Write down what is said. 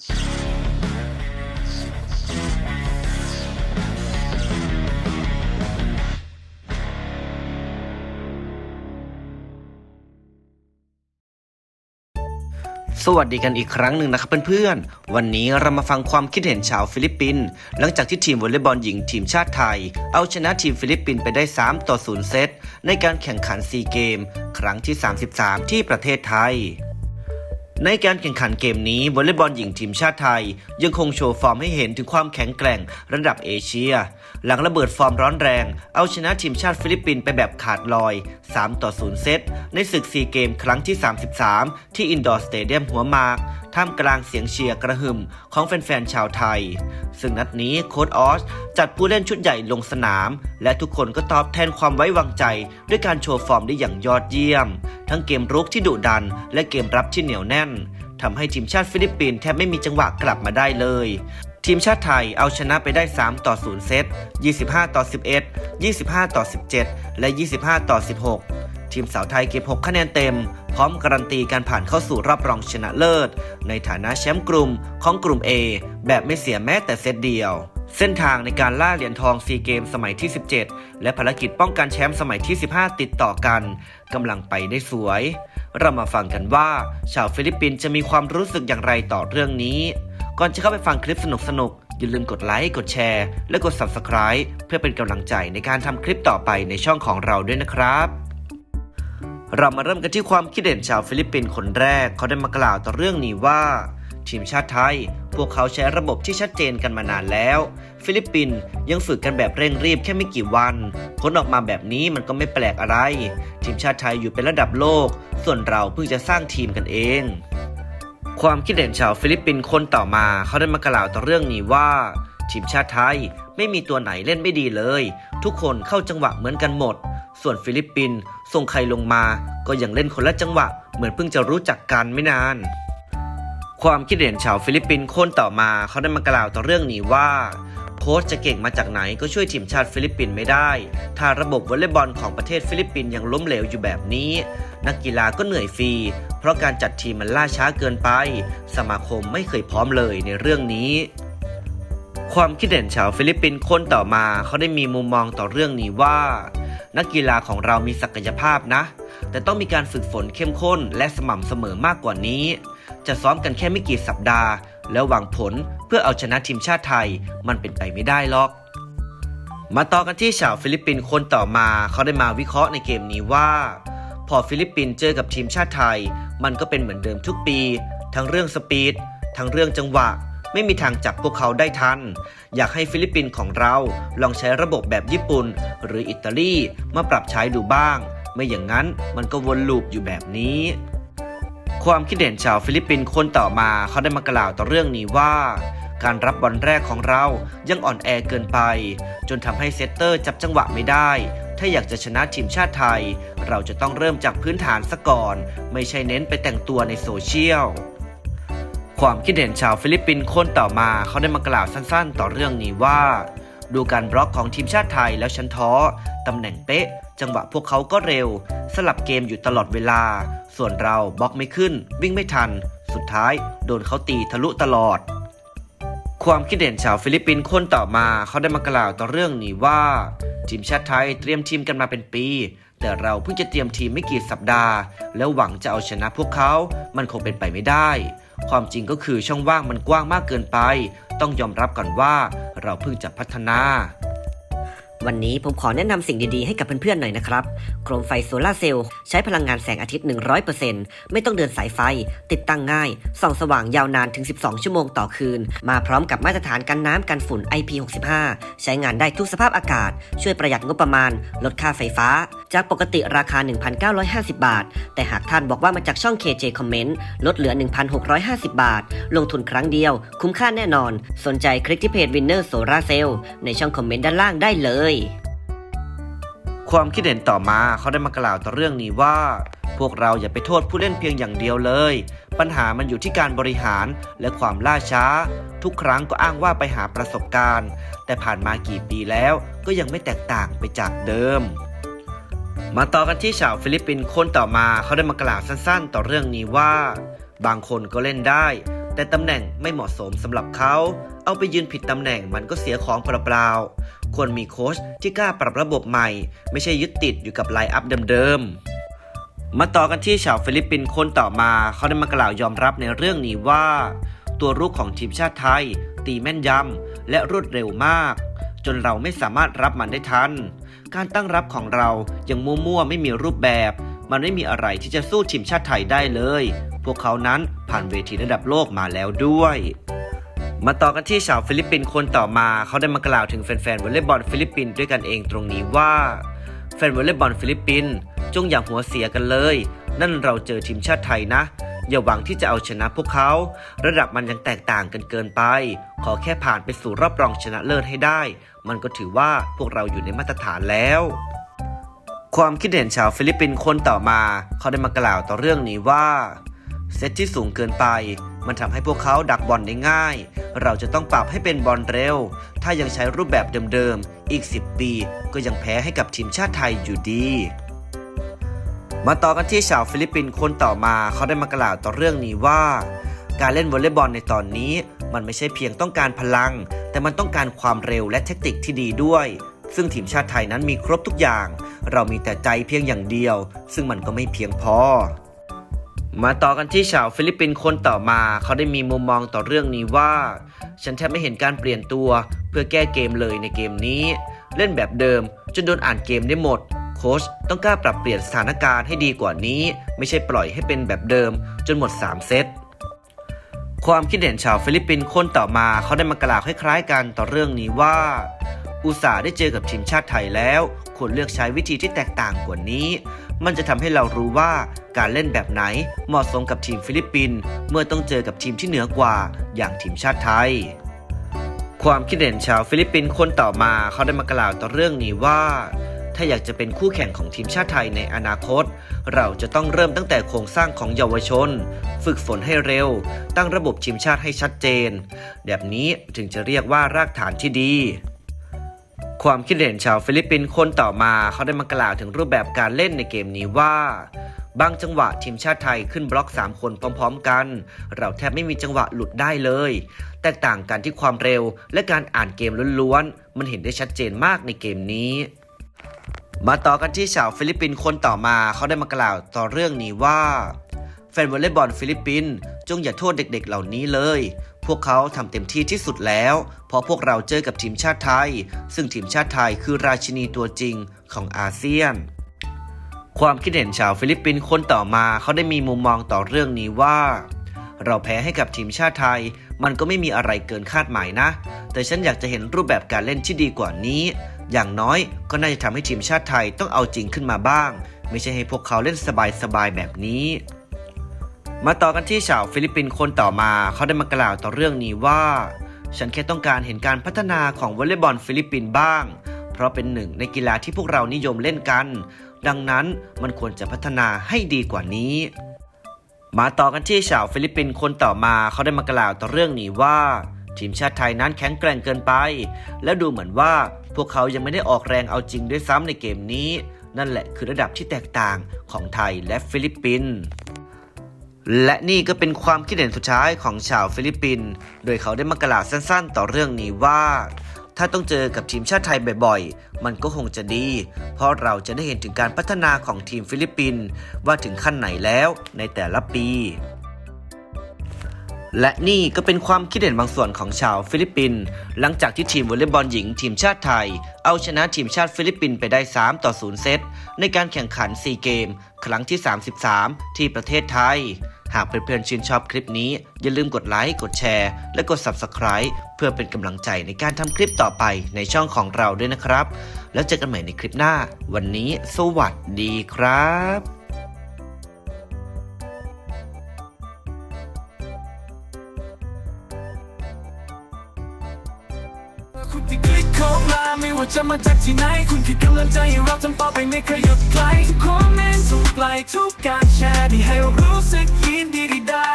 สวัสดีกันอีกครั้งหนึ่งนะครับเพื่อนๆ วันนี้เรามาฟังความคิดเห็นชาวฟิลิปปินส์หลังจากที่ทีมวอลเลย์บอลหญิงทีมชาติไทย เอาชนะทีมฟิลิปปินส์ไปได้ 3 ต่อ 0 เซตในการแข่งขันซีเกม ครั้งที่ 33 ที่ประเทศไทย ในการแข่งขันเกมนี้วอลเลย์บอลหญิงทีมชาติไทย ยังคงโชว์ฟอร์มให้เห็นถึงความแข็งแกร่งระดับเอเชีย หลังระเบิดฟอร์มร้อนแรง เอาชนะทีมชาติฟิลิปปินส์ไปแบบขาดลอย 3 ต่อ 0 เซต ในศึกซีเกมครั้งที่ 33 ที่อินดอร์สเตเดียมหัวหมาก ท่ามกลางเสียงเชียร์กระหึ่มของแฟนๆชาวไทย ซึ่งนัดนี้โค้ดออสจัดผู้เล่นชุดใหญ่ลงสนาม และทุกคนก็ตอบแทนความไว้วางใจ ด้วยการโชว์ฟอร์มได้อย่างยอดเยี่ยม ทั้งเกมรุกที่ดุดัน และเกมรับที่เหนียวแน่นทำให้ทีมชาติฟิลิปปินส์แทบไม่มีจังหวะกลับมาได้เลย ทีมชาติไทยเอาชนะไปได้ 3 ต่อ 0 เซต 25 ต่อ 11 25 ต่อ 17 และ 25 ต่อ 16 ทีมสาวไทยเก็บ 6 คะแนนเต็ม พร้อมการันตีการผ่านเข้าสู่รอบรองชนะเลิศ ในฐานะแชมป์กลุ่มของกลุ่ม A แบบไม่เสียแม้แต่เซตเดียว เส้นทางในการล่าเหรียญทองซีเกมสมัยที่ 17 และภารกิจป้องกันแชมป์สมัยที่ 15 ติดต่อกันกำลังไปได้สวย เรามาฟังกันว่า ชาวฟิลิปปินส์จะมีความรู้สึกอย่างไรต่อเรื่องนี้ ก่อนจะเข้าไปฟังคลิปสนุกๆอย่าลืมกดไลค์กดแชร์ และกด Subscribe เพื่อเป็นกำลังใจในการทำคลิปต่อไปในช่องของเราด้วยนะครับเรามาเริ่มกันที่ความคิดเห็นชาวฟิลิปปินส์คนแรกเขาได้มากล่าวต่อเรื่องนี้ว่า ทีมชาติไทย พวกเขาใช้ระบบที่ชัดเจนกันมานานแล้ว ฟิลิปปินส์ยังฝึกกันแบบเร่งรีบแค่ไม่กี่วัน ผลออกมาแบบนี้มันก็ไม่แปลกอะไร ทีมชาติไทยอยู่เป็นระดับโลก ส่วนเราเพิ่งจะสร้างทีมกันเองความคิดเห็นชาวฟิลิปปินส์คนต่อมาเขาได้มากล่าวต่อเรื่องนี้ว่า ทีมชาติไทยไม่มีตัวไหนเล่นไม่ดีเลย ทุกคนเข้าจังหวะเหมือนกันหมด ส่วนฟิลิปปินส์ส่งใครลงมา ก็ยังเล่นคนละจังหวะเหมือนเพิ่งจะรู้จักกันไม่นาน ความคิดเห็นชาวฟิลิปปินส์คนต่อมาเขาได้มากล่าวต่อเรื่องนี้ว่า โค้ชจะเก่งมาจากไหนก็ช่วยทีมชาติฟิลิปปินส์ไม่ได้ ถ้าระบบวอลเลย์บอลของประเทศฟิลิปปินส์ยังล้มเหลวอยู่แบบนี้ นักกีฬาก็เหนื่อยฟรี เพราะการจัดทีมมันล่าช้าเกินไป สมาคมไม่เคยพร้อมเลยในเรื่องนี้ ความคิดเห็นชาวฟิลิปปินส์คนต่อมาเขาได้มีมุมมองต่อเรื่องนี้ว่า นักกีฬาของเรามีศักยภาพนะ แต่ต้องมีการฝึกฝนเข้มข้นและสม่ำเสมอมากกว่านี้ จะซ้อมกันแค่ไม่กี่สัปดาห์ แล้วหวังผลเพื่อเอาชนะทีมชาติไทยมันเป็นไปไม่ได้หรอก มาต่อกันที่ชาวฟิลิปปินส์คนต่อมาเขาได้มาวิเคราะห์ในเกมนี้ว่า พอฟิลิปปินส์เจอกับทีมชาติไทย มันก็เป็นเหมือนเดิมทุกปี ทั้งเรื่องสปีดทั้งเรื่องจังหวะไม่มีทางจับพวกเขาได้ทัน อยากให้ฟิลิปปินส์ของเราลองใช้ระบบแบบญี่ปุ่น หรืออิตาลีมาปรับใช้ดูบ้าง ไม่อย่างนั้นมันก็วนลูปอยู่แบบนี้ ความคิดเห็นชาวฟิลิปปินส์คนต่อมาเขาได้มากล่าวต่อเรื่องนี้ว่า การรับบอลแรกของเรายังอ่อนแอเกินไป จนทำให้เซตเตอร์จับจังหวะไม่ได้ ถ้าอยากจะชนะทีมชาติไทย เราจะต้องเริ่มจากพื้นฐานซะก่อน ไม่ใช่เน้นไปแต่งตัวในโซเชียลความคิดเห็นชาวฟิลิปปินส์คนต่อมาเขาได้มากล่าวสั้นๆ ต่อเรื่องนี้ว่า ดูการบล็อกของทีมชาติไทยแล้วฉันท้อตำแหน่งเป๊ะ จังหวะพวกเขาก็เร็ว สลับเกมอยู่ตลอดเวลา ส่วนเราบล็อกไม่ขึ้น วิ่งไม่ทัน สุดท้ายโดนเขาตีทะลุตลอด ความคิดเห็นชาวฟิลิปปินส์คนต่อมาเขาได้มากล่าวต่อเรื่องนี้ว่า ทีมชาติไทยเตรียมทีมกันมาเป็นปี แต่เราเพิ่งจะเตรียมทีมไม่กี่สัปดาห์ แล้วหวังจะเอาชนะพวกเขา มันคงเป็นไปไม่ได้ ความจริงก็คือช่องว่างมันกว้างมากเกินไป ต้องยอมรับก่อนว่าเราเพิ่งจะพัฒนา วันนี้ผมขอแนะนำสิ่งดีๆให้กับเพื่อนๆหน่อยนะครับ โคมไฟโซลาเซลล์ใช้พลังงานแสงอาทิตย์ 100%ไม่ต้องเดินสายไฟ ติดตั้งง่าย ส่องสว่างยาวนานถึง 12 ชั่วโมงต่อคืน มาพร้อมกับมาตรฐานกันน้ำกันฝุ่น IP65 ใช้งานได้ทุกสภาพอากาศ ช่วยประหยัดงบประมาณ ลดค่าไฟฟ้าจากปกติราคา 1,950 บาท แต่หากท่านบอกว่ามาจากช่อง KJ Comment ลดเหลือ 1,650 บาท ลงทุนครั้งเดียว คุ้มค่าแน่นอน สนใจคลิกที่เพจ Winner Solar Cell ในช่องคอมเมนต์ด้านล่างได้เลย ความคิดเห็นต่อมาเขาได้มากล่าวต่อเรื่องนี้ว่า พวกเราอย่าไปโทษผู้เล่นเพียงอย่างเดียวเลย ปัญหามันอยู่ที่การบริหารและความล่าช้า ทุกครั้งก็อ้างว่าไปหาประสบการณ์ แต่ผ่านมากี่ปีแล้วก็ยังไม่แตกต่างไปจากเดิม มาต่อกันที่ชาวฟิลิปปินส์คนต่อมาเขาได้มากล่าวสั้นๆ ต่อเรื่องนี้ว่า บางคนก็เล่นได้ แต่ตำแหน่งไม่เหมาะสมสำหรับเขา เอาไปยืนผิดตำแหน่งมันก็เสียของเปล่าๆควรมีโค้ชที่กล้าปรับระบบใหม่ ไม่ใช่ยึดติดอยู่กับไลน์อัพเดิมๆมาต่อกันที่ชาวฟิลิปปินส์คนต่อมาเขาได้มากล่าวยอมรับในเรื่องนี้ว่า ตัวรุกของทีมชาติไทย ตีแม่นยำและรวดเร็วมาก จนเราไม่สามารถรับมันได้ทัน การตั้งรับของเรายังมั่วๆไม่มีรูปแบบ มันไม่มีอะไรที่จะสู้ทีมชาติไทยได้เลย พวกเขานั้นผ่านเวทีระดับโลกมาแล้วด้วย มาต่อกันที่ชาวฟิลิปปินส์คนต่อมา เขาได้มากล่าวถึงแฟนๆวอลเลย์บอลฟิลิปปินส์ด้วยกันเองตรงนี้ว่าแฟนวอลเลย์บอลฟิลิปปินส์จงอย่าหัวเสียกันเลย นั่นเราเจอทีมชาติไทยนะ อย่าหวังที่จะเอาชนะพวกเขา ระดับมันยังแตกต่างกันเกินไป ขอแค่ผ่านไปสู่รอบรองชนะเลิศให้ได้ มันก็ถือว่าพวกเราอยู่ในมาตรฐานแล้วความคิดเห็นชาวฟิลิปปินส์คนต่อมา เขาได้มากล่าวต่อเรื่องนี้ว่า เซตที่สูงเกินไป มันทำให้พวกเขาดักบอลได้ง่าย เราจะต้องปรับให้เป็นบอลเร็ว ถ้ายังใช้รูปแบบเดิมๆ อีก 10 ปี ก็ยังแพ้ให้กับทีมชาติไทยอยู่ดี มาต่อกันที่ชาวฟิลิปปินส์คนต่อมาเขาได้มากล่าวต่อเรื่องนี้ว่า การเล่นวอลเลย์บอลในตอนนี้ มันไม่ใช่เพียงต้องการพลัง แต่มันต้องการความเร็วและเทคนิคที่ดีด้วย ซึ่งทีมชาติไทยนั้นมีครบทุกอย่าง เรามีแต่ใจเพียงอย่างเดียว ซึ่งมันก็ไม่เพียงพอ มาต่อกันที่ชาวฟิลิปปินส์คนต่อมาเขาได้มีมุมมองต่อเรื่องนี้ว่า ฉันแทบไม่เห็นการเปลี่ยนตัว เพื่อแก้เกมเลยในเกมนี้ เล่นแบบเดิมจนโดนอ่านเกมได้หมด โค้ชต้องกล้าปรับเปลี่ยนสถานการณ์ให้ดีกว่านี้ ไม่ใช่ปล่อยให้เป็นแบบเดิมจนหมด 3 เซตความคิดเห็นชาวฟิลิปปินส์คนต่อมาเขาได้มากล่าวคล้ายๆกันต่อเรื่องนี้ว่า อุตส่าห์ได้เจอกับทีมชาติไทยแล้ว ควรเลือกใช้วิธีที่แตกต่างกว่านี้ มันจะทำให้เรารู้ว่าการเล่นแบบไหนเหมาะสมกับทีมฟิลิปปินส์เมื่อต้องเจอกับทีมที่เหนือกว่าอย่างทีมชาติไทย ความคิดเห็นชาวฟิลิปปินส์คนต่อมาเขาได้มากล่าวต่อเรื่องนี้ว่า ถ้าอยากจะเป็นคู่แข่งของทีมชาติไทยในอนาคต เราจะต้องเริ่มตั้งแต่โครงสร้างของเยาวชน ฝึกฝนให้เร็ว ตั้งระบบทีมชาติให้ชัดเจน แบบนี้ถึงจะเรียกว่ารากฐานที่ดีความคิดเห็นชาวฟิลิปปินส์คนต่อมาเขาได้มากล่าวถึงรูปแบบการเล่นในเกมนี้ว่า บางจังหวะทีมชาติไทยขึ้นบล็อก 3 คนพร้อม ๆ กัน เราแทบไม่มีจังหวะหลุดได้เลย แตกต่างกันที่ความเร็วและการอ่านเกมล้วนๆ มันเห็นได้ชัดเจนมากในเกมนี้ มาต่อกันที่ชาวฟิลิปปินส์คนต่อมาเขาได้มากล่าวต่อเรื่องนี้ว่า แฟนวอลเลย์บอลฟิลิปปินส์จงอย่าโทษเด็กๆ เหล่านี้เลย พวกเขาทำเต็มที่ที่สุดแล้ว เพราะพวกเราเจอกับทีมชาติไทย ซึ่งทีมชาติไทยคือราชินีตัวจริงของอาเซียน ความคิดเห็นชาวฟิลิปปินส์คนต่อมาเขาได้มีมุมมองต่อเรื่องนี้ว่า เราแพ้ให้กับทีมชาติไทย มันก็ไม่มีอะไรเกินคาดหมายนะ แต่ฉันอยากจะเห็นรูปแบบการเล่นที่ดีกว่านี้ อย่างน้อยก็น่าจะทำให้ทีมชาติไทยต้องเอาจริงขึ้นมาบ้าง ไม่ใช่ให้พวกเขาเล่นสบายๆแบบนี้ มาต่อกันที่ชาวฟิลิปปินส์คนต่อมา เขาได้มากล่าวต่อเรื่องนี้ว่า ฉันแค่ต้องการเห็นการพัฒนาของวอลเลย์บอลฟิลิปปินส์บ้าง เพราะเป็นหนึ่งในกีฬาที่พวกเรานิยมเล่นกัน ดังนั้นมันควรจะพัฒนาให้ดีกว่านี้มาต่อกันที่ชาวฟิลิปปินส์คนต่อมาเขาได้มากล่าวต่อเรื่องนี้ว่า ทีมชาติไทยนั้นแข็งแกร่งเกินไป และดูเหมือนว่าพวกเขายังไม่ได้ออกแรงเอาจริงด้วยซ้ำในเกมนี้ นั่นแหละคือระดับที่แตกต่างของไทยและฟิลิปปินส์และนี่ก็เป็นความคิดเห็นสุดท้ายของชาวฟิลิปปินส์โดยเขาได้มากล่าวสั้นๆ ต่อเรื่องนี้ว่า ถ้าต้องเจอกับทีมชาติไทยบ่อยๆ มันก็คงจะดี เพราะเราจะได้เห็นถึงการพัฒนาของทีมฟิลิปปินส์ว่าถึงขั้นไหนแล้วในแต่ละปี และนี่ก็เป็นความคิดเห็นบางส่วนของชาวฟิลิปปินส์หลังจากที่ทีมวอลเลย์บอลหญิงทีมชาติไทย เอาชนะทีมชาติฟิลิปปินส์ไปได้ 3 ต่อ 0 เซต ในการแข่งขัน 4 เกม ครั้งที่ 33 ที่ประเทศไทย หากเพื่อนๆชื่นชอบคลิปนี้ อย่าลืมกดไลค์ กดแชร์ และกด Subscribe เพื่อเป็นกำลังใจในการทำคลิปต่อไปในช่องของเราด้วยนะครับ แล้วเจอกันใหม่ในคลิปหน้า วันนี้ สวัสดีครับ คุณที่คลิกเข้ามาไม่ว่าจะมาจากที่ไหน คุณคือกำลังใจให้เราทำต่อไปไม่เคยหยุดไกลทุกคอมเมนต์ทุกไลค์ทุกการแชร์ที่ให้เรารู้สึกยินดีได้